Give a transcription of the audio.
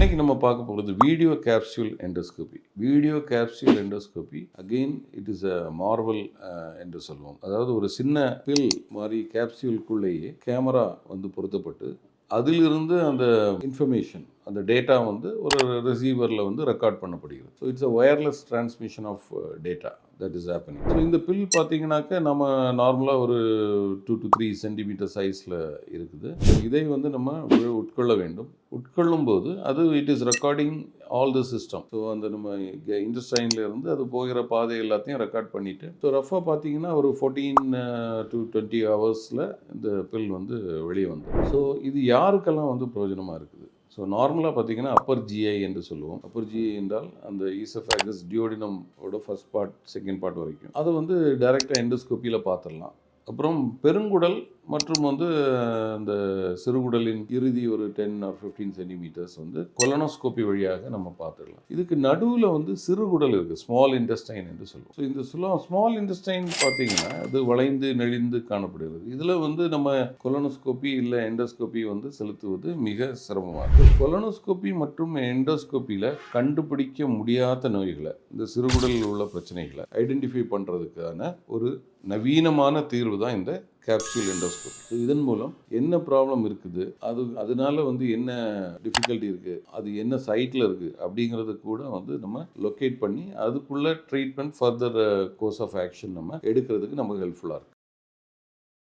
இன்னைக்கு நம்ம பார்க்க போகிறது video capsule endoscopy video capsule endoscopy again it is a marvel என்று சொல்லுவோம். அதாவது ஒரு சின்ன பில் மாதிரி கேப்சியூலுக்குள்ளேயே கேமரா வந்து பொருத்தப்பட்டு அதிலிருந்து அந்த இன்ஃபர்மேஷன் அந்த டேட்டா வந்து ஒரு ரிசீவரில் வந்து record பண்ணப்படுகிறது. So it's a wireless transmission of data that is happening so இந்த பில் பார்த்தீங்கன்னாக்க நம்ம நார்மலாக ஒரு டூ டு த்ரீ சென்டிமீட்டர் சைஸில் இருக்குது. இதை வந்து நம்ம உட்கொள்ள வேண்டும். உட்கொள்ளும் போது அது it is recording all the system so அந்த நம்ம இன்டஸ்டைன்ல இருந்து அது போகிற பாதை எல்லாத்தையும் ரெக்கார்ட் பண்ணிவிட்டு ஸோ ரஃபாக பார்த்தீங்கன்னா ஒரு ஃபோர்டீன் டு டுவெண்ட்டி ஹவர்ஸில் இந்த பில் வந்து வெளியே வந்துடும் ஸோ இது யாருக்கெல்லாம் வந்து பிரயோஜனமாக இருக்குது? ஸோ நார்மலாக பார்த்தீங்கன்னா அப்பர் ஜிஐ என்று சொல்லுவோம். அப்பர் ஜிஐ என்றால் அந்த ஈசஃபேகஸ் டியோடினமோட ஃபர்ஸ்ட் பார்ட் செகண்ட் பார்ட் வரைக்கும். அதை வந்து டைரெக்டாக எண்டோஸ்கோப்பியில் பார்த்துடலாம். அப்புறம் பெருங்குடல் மற்றும் வந்து அந்த சிறுகுடலின் இறுதி ஒரு டென் ஆர் ஃபிஃப்டீன் சென்டிமீட்டர்ஸ் வந்து கொலனோஸ்கோப்பி வழியாக நம்ம பார்த்துடலாம். இதுக்கு நடுவில் வந்து சிறுகுடல் இருக்குது ஸ்மால் இன்டெஸ்டைன் என்று சொல்லுவோம். ஸோ இந்த சொல்ல ஸ்மால் இன்டெஸ்டைன் பார்த்தீங்கன்னா அது வளைந்து நெளிந்து காணப்படுகிறது. இதில் வந்து நம்ம கொலனோஸ்கோப்பி இல்லை எண்டோஸ்கோப்பி வந்து செலுத்துவது மிக சிரமமாக இருக்குது கொலனோஸ்கோப்பி மற்றும் எண்டோஸ்கோப்பியில் கண்டுபிடிக்க முடியாத நோய்களை இந்த சிறுகுடலில் உள்ள பிரச்சனைகளை ஐடென்டிஃபை பண்ணுறதுக்கான ஒரு நவீனமான தீர்வு தான் இந்த கேப்சூல் எண்டோஸ்கோப் இதன் மூலம் என்ன ப்ராப்ளம் இருக்குது? அது அதனால வந்து என்ன டிஃபிகல்ட்டி இருக்குது அது என்ன சைட்டில் இருக்குது அப்படிங்கிறத கூட வந்து நம்ம லொக்கேட் பண்ணி அதுக்குள்ள treatment further course of action நம்ம எடுக்கிறதுக்கு நமக்கு ஹெல்ப்ஃபுல்லாக இருக்குது